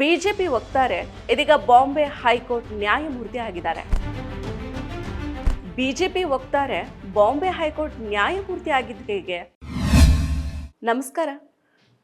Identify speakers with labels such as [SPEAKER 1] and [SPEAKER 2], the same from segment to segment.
[SPEAKER 1] BJP ವಕ್ತಾರೆ ಇದೀಗ Bombay high court ನ್ಯಾಯಮೂರ್ತಿ ಆಗಿದ್ದಾರೆ. ಬಿಜೆಪಿ ವಕ್ತಾರೆ ಬಾಂಬೆ ಹೈಕೋರ್ಟ್ ನ್ಯಾಯಮೂರ್ತಿ ಆಗಿದ್ದು ಹೇಗೆ ನಮಸ್ಕಾರ.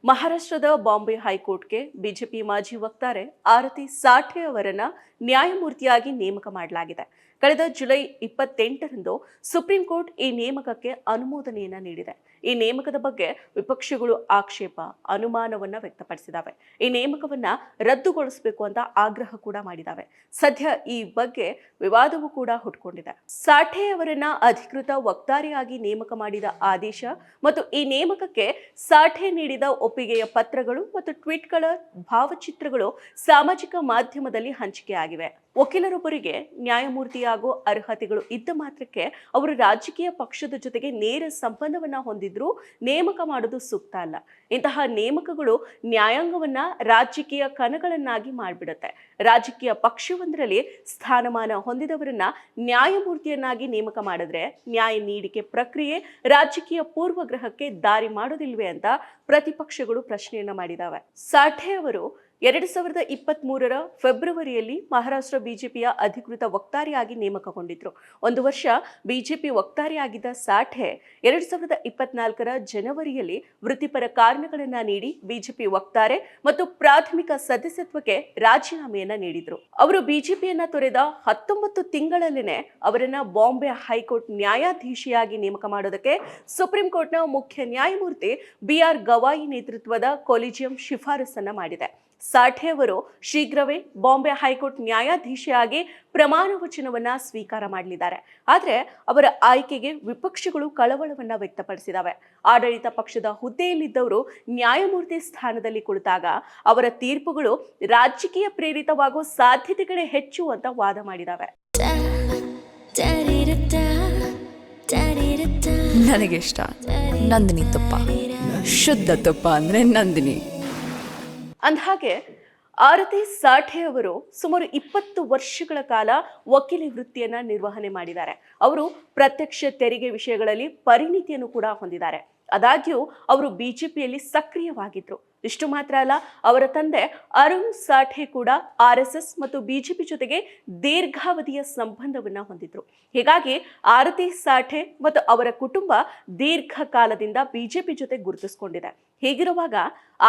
[SPEAKER 1] ಮಹಾರಾಷ್ಟ್ರದ ಬಾಂಬೆ ಹೈಕೋರ್ಟ್ಗೆ ಬಿಜೆಪಿ ಮಾಜಿ ವಕ್ತಾರೆ ಆರತಿ ಸಾಠೆ ಅವರನ್ನ ನ್ಯಾಯಮೂರ್ತಿಯಾಗಿ ನೇಮಕ ಮಾಡಲಾಗಿದೆ. ಕಳೆದ ಜುಲೈ ಇಪ್ಪತ್ತೆಂಟರಂದು ಸುಪ್ರೀಂ ಕೋರ್ಟ್ ಈ ನೇಮಕಕ್ಕೆ ಅನುಮೋದನೆಯನ್ನ ನೀಡಿದೆ. ಈ ನೇಮಕದ ಬಗ್ಗೆ ವಿಪಕ್ಷಗಳು ಆಕ್ಷೇಪ, ಅನುಮಾನವನ್ನ ವ್ಯಕ್ತಪಡಿಸಿದಾವೆ. ಈ ನೇಮಕವನ್ನ ರದ್ದುಗೊಳಿಸಬೇಕು ಅಂತ ಆಗ್ರಹ ಕೂಡ ಮಾಡಿದಾವೆ. ಸದ್ಯ ಈ ಬಗ್ಗೆ ವಿವಾದವೂ ಕೂಡ ಹುಟ್ಕೊಂಡಿದೆ. ಸಾಠೆ ಅವರನ್ನ ಅಧಿಕೃತ ವಕ್ತಾರಿಯಾಗಿ ನೇಮಕ ಮಾಡಿದ ಆದೇಶ ಮತ್ತು ಈ ನೇಮಕಕ್ಕೆ ಸಾಠೆ ನೀಡಿದ ಒಪ್ಪಿಗೆಯ ಪತ್ರಗಳು ಮತ್ತು ಟ್ವೀಟ್ಗಳ ಭಾವಚಿತ್ರಗಳು ಸಾಮಾಜಿಕ ಮಾಧ್ಯಮದಲ್ಲಿ ಹಂಚಿಕೆಯಾಗಿವೆ. ವಕೀಲರೊಬ್ಬರಿಗೆ ನ್ಯಾಯಮೂರ್ತಿಯಾಗೋ ಅರ್ಹತೆಗಳು ಇದ್ದ ಮಾತ್ರಕ್ಕೆ ಅವರು ರಾಜಕೀಯ ಪಕ್ಷದ ಜೊತೆಗೆ ನೇರ ಸಂಬಂಧವನ್ನ ಹೊಂದಿದ್ರು ನೇಮಕ ಮಾಡೋದು ಸೂಕ್ತ ಅಲ್ಲ. ಇಂತಹ ನೇಮಕಗಳು ನ್ಯಾಯಾಂಗವನ್ನ ರಾಜಕೀಯ ಕಣಗಳನ್ನಾಗಿ ಮಾಡಿಬಿಡುತ್ತೆ. ರಾಜಕೀಯ ಪಕ್ಷವೊಂದರಲ್ಲಿ ಸ್ಥಾನಮಾನ ಹೊಂದಿದವರನ್ನ ನ್ಯಾಯಮೂರ್ತಿಯನ್ನಾಗಿ ನೇಮಕ ಮಾಡಿದ್ರೆ ನ್ಯಾಯ ನೀಡಿಕೆ ಪ್ರಕ್ರಿಯೆ ರಾಜಕೀಯ ಪೂರ್ವಗ್ರಹಕ್ಕೆ ದಾರಿ ಮಾಡೋದಿಲ್ವೇ ಅಂತ ಪ್ರತಿಪಕ್ಷಗಳು ಪ್ರಶ್ನೆಯನ್ನ ಮಾಡಿದಾವೆ. ಸಾಠೆ ಅವರು ಎರಡು ಸಾವಿರದ ಇಪ್ಪತ್ತ್ ಮೂರರ ಫೆಬ್ರವರಿಯಲ್ಲಿ ಮಹಾರಾಷ್ಟ್ರ ಬಿಜೆಪಿಯ ಅಧಿಕೃತ ವಕ್ತಾರಿಯಾಗಿ ನೇಮಕಗೊಂಡಿದ್ರು. ಒಂದು ವರ್ಷ ಬಿಜೆಪಿ ವಕ್ತಾರಿಯಾಗಿದ್ದ ಸಾಠೆ ಎರಡು ಸಾವಿರದ ಇಪ್ಪತ್ನಾಲ್ಕರ ಜನವರಿಯಲ್ಲಿ ವೃತ್ತಿಪರ ಕಾರಣಗಳನ್ನು ನೀಡಿ ಬಿಜೆಪಿ ವಕ್ತಾರೆ ಮತ್ತು ಪ್ರಾಥಮಿಕ ಸದಸ್ಯತ್ವಕ್ಕೆ ರಾಜೀನಾಮೆಯನ್ನ ನೀಡಿದ್ರು. ಅವರು ಬಿಜೆಪಿಯನ್ನ ತೊರೆದ ಹತ್ತೊಂಬತ್ತು ತಿಂಗಳಲ್ಲೇನೆ ಅವರನ್ನ ಬಾಂಬೆ ಹೈಕೋರ್ಟ್ ನ್ಯಾಯಾಧೀಶಿಯಾಗಿ ನೇಮಕ ಮಾಡೋದಕ್ಕೆ ಸುಪ್ರೀಂ ಕೋರ್ಟ್ನ ಮುಖ್ಯ ನ್ಯಾಯಮೂರ್ತಿ ಬಿ ಆರ್ ಗವಾಯಿ ನೇತೃತ್ವದ ಕೊಲಿಜಿಯಂ ಶಿಫಾರಸನ್ನ ಮಾಡಿದೆ. ಸಾಠೆ ಅವರು ಶೀಘ್ರವೇ ಬಾಂಬೆ ಹೈಕೋರ್ಟ್ ನ್ಯಾಯಾಧೀಶೆಯಾಗಿ ಪ್ರಮಾಣ ವಚನವನ್ನ ಸ್ವೀಕಾರ ಮಾಡಲಿದ್ದಾರೆ. ಆದರೆ ಅವರ ಆಯ್ಕೆಗೆ ವಿಪಕ್ಷಗಳು ಕಳವಳವನ್ನ ವ್ಯಕ್ತಪಡಿಸಿದವೆ. ಆಡಳಿತ ಪಕ್ಷದ ಹುದ್ದೆಯಲ್ಲಿದ್ದವರು ನ್ಯಾಯಮೂರ್ತಿ ಸ್ಥಾನದಲ್ಲಿ ಕುಳಿತಾಗ ಅವರ ತೀರ್ಪುಗಳು ರಾಜಕೀಯ ಪ್ರೇರಿತವಾಗೋ ಸಾಧ್ಯತೆಗಳೇ ಹೆಚ್ಚು ಅಂತ ವಾದ ನನಗೆ
[SPEAKER 2] ನನಗಿಷ್ಟ ನಂದಿನಿ ತುಪ್ಪ. ಶುದ್ಧ ತುಪ್ಪ ಅಂದ್ರೆ ನಂದಿನಿ.
[SPEAKER 1] ಅಂದಹಾಗೆ ಆರತಿ ಸಾಠೆ ಅವರು ಸುಮಾರು ಇಪ್ಪತ್ತು ವರ್ಷಗಳ ಕಾಲ ವಕೀಲಿ ವೃತ್ತಿಯನ್ನು ನಿರ್ವಹಣೆ ಮಾಡಿದ್ದಾರೆ. ಅವರು ಪ್ರತ್ಯಕ್ಷ ತೆರಿಗೆ ವಿಷಯಗಳಲ್ಲಿ ಪರಿಣಿತಿಯನ್ನು ಕೂಡ ಹೊಂದಿದ್ದಾರೆ. ಆದಾಗ್ಯೂ, ಅವರು ಬಿಜೆಪಿಯಲ್ಲಿ ಸಕ್ರಿಯವಾಗಿದ್ರು. ಇಷ್ಟು ಮಾತ್ರ ಅಲ್ಲ, ಅವರ ತಂದೆ ಅರುಣ್ ಸಾಠೆ ಕೂಡ ಆರ್ ಎಸ್ ಎಸ್ ಮತ್ತು ಬಿಜೆಪಿ ಜೊತೆಗೆ ದೀರ್ಘಾವಧಿಯ ಸಂಬಂಧವನ್ನ ಹೊಂದಿದ್ರು. ಹೀಗಾಗಿ ಆರತಿ ಸಾಠೆ ಮತ್ತು ಅವರ ಕುಟುಂಬ ದೀರ್ಘಕಾಲದಿಂದ ಬಿಜೆಪಿ ಜೊತೆ ಗುರುತಿಸಿಕೊಂಡಿದೆ. ಹೀಗಿರುವಾಗ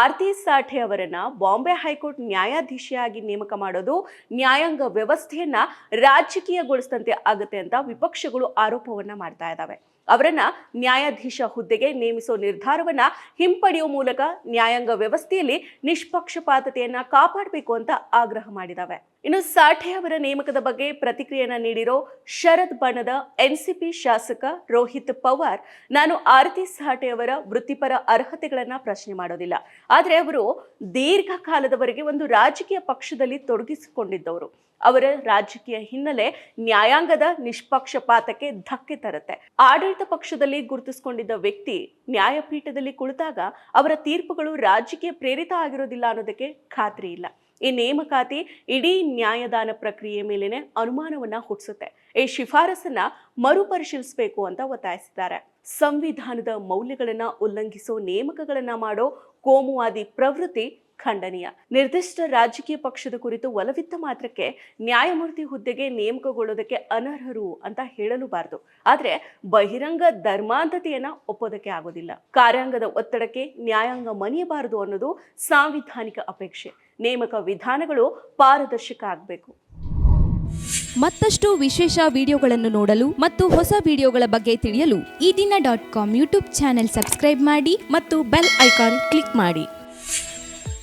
[SPEAKER 1] ಆರತಿ ಸಾಠೆ ಅವರನ್ನ ಬಾಂಬೆ ಹೈಕೋರ್ಟ್ ನ್ಯಾಯಾಧೀಶಿಯಾಗಿ ನೇಮಕ ಮಾಡೋದು ನ್ಯಾಯಾಂಗ ವ್ಯವಸ್ಥೆಯನ್ನ ರಾಜಕೀಯಗೊಳಿಸಿದಂತೆ ಆಗುತ್ತೆ ಅಂತ ವಿಪಕ್ಷಗಳು ಆರೋಪವನ್ನ ಮಾಡ್ತಾ ಇದ್ದಾವೆ. ಅವರನ್ನ ನ್ಯಾಯಾಧೀಶ ಹುದ್ದೆಗೆ ನೇಮಿಸೋ ನಿರ್ಧಾರವನ್ನ ಹಿಂಪಡೆಯುವ ಮೂಲಕ ನ್ಯಾಯಾಂಗ ವ್ಯವಸ್ಥೆಯಲ್ಲಿ ನಿಷ್ಪಕ್ಷಪಾತತೆಯನ್ನ ಕಾಪಾಡಬೇಕು ಅಂತ ಆಗ್ರಹ ಮಾಡಿದಾವೆ. ಇನ್ನು ಸಾಠೆ ಅವರ ನೇಮಕದ ಬಗ್ಗೆ ಪ್ರತಿಕ್ರಿಯೆಯನ್ನು ನೀಡಿರೋ ಶರದ್ ಬಣದ ಎನ್ಸಿಪಿ ಶಾಸಕ ರೋಹಿತ್ ಪವಾರ್, ನಾನು ಆರತಿ ಸಾಠೆ ಅವರ ವೃತ್ತಿಪರ ಅರ್ಹತೆಗಳನ್ನು ಪ್ರಶ್ನೆ ಮಾಡೋದಿಲ್ಲ. ಆದರೆ ಅವರು ದೀರ್ಘಕಾಲದವರೆಗೆ ಒಂದು ರಾಜಕೀಯ ಪಕ್ಷದಲ್ಲಿ ತೊಡಗಿಸಿಕೊಂಡಿದ್ದವರು. ಅವರ ರಾಜಕೀಯ ಹಿನ್ನೆಲೆ ನ್ಯಾಯಾಂಗದ ನಿಷ್ಪಕ್ಷಪಾತಕ್ಕೆ ಧಕ್ಕೆ ತರುತ್ತೆ. ಆಡಳಿತ ಪಕ್ಷದಲ್ಲಿ ಗುರುತಿಸಿಕೊಂಡಿದ್ದ ವ್ಯಕ್ತಿ ನ್ಯಾಯಪೀಠದಲ್ಲಿ ಕುಳಿತಾಗ ಅವರ ತೀರ್ಪುಗಳು ರಾಜಕೀಯ ಪ್ರೇರಿತ ಆಗಿರೋದಿಲ್ಲ ಅನ್ನೋದಕ್ಕೆ ಖಾತ್ರಿ ಇಲ್ಲ. ಈ ನೇಮಕಾತಿ ಇಡೀ ನ್ಯಾಯದಾನ ಪ್ರಕ್ರಿಯೆ ಮೇಲೇನೆ ಅನುಮಾನವನ್ನ ಹುಟ್ಟಿಸುತ್ತೆ. ಈ ಶಿಫಾರಸನ್ನ ಮರುಪರಿಶೀಲಿಸಬೇಕು ಅಂತ ಒತ್ತಾಯಿಸಿದ್ದಾರೆ. ಸಂವಿಧಾನದ ಮೌಲ್ಯಗಳನ್ನ ಉಲ್ಲಂಘಿಸೋ ನೇಮಕಗಳನ್ನ ಮಾಡೋ ಕೋಮುವಾದಿ ಪ್ರವೃತ್ತಿ ಖಂಡನೀಯ. ನಿರ್ದಿಷ್ಟ ರಾಜಕೀಯ ಪಕ್ಷದ ಕುರಿತು ಒಲವಿತ್ತ ಮಾತ್ರಕ್ಕೆ ನ್ಯಾಯಮೂರ್ತಿ ಹುದ್ದೆಗೆ ನೇಮಕಗೊಳ್ಳೋದಕ್ಕೆ ಅನರ್ಹರು ಅಂತ ಹೇಳಲೂಬಾರದು. ಆದ್ರೆ ಬಹಿರಂಗ ಧರ್ಮಾಂಧತೆಯನ್ನ ಒಪ್ಪೋದಕ್ಕೆ ಆಗೋದಿಲ್ಲ. ಕಾರ್ಯಾಂಗದ ಒತ್ತಡಕ್ಕೆ ನ್ಯಾಯಾಂಗ ಮನಿಯಬಾರದು ಅನ್ನೋದು ಸಾಂವಿಧಾನಿಕ ಅಪೇಕ್ಷೆ. ನೇಮಕ ವಿಧಾನಗಳು ಪಾರದರ್ಶಕ ಆಗಬೇಕು.
[SPEAKER 3] ಮತ್ತಷ್ಟು ವಿಶೇಷ ವಿಡಿಯೋಗಳನ್ನು ನೋಡಲು ಮತ್ತು ಹೊಸ ವಿಡಿಯೋಗಳ ಬಗ್ಗೆ ತಿಳಿಯಲು
[SPEAKER 4] Ee Dina dot com YouTube channel subscribe ಮಾಡಿ
[SPEAKER 3] ಮತ್ತು ಬೆಲ್ ಐಕಾನ್ ಕ್ಲಿಕ್ ಮಾಡಿ.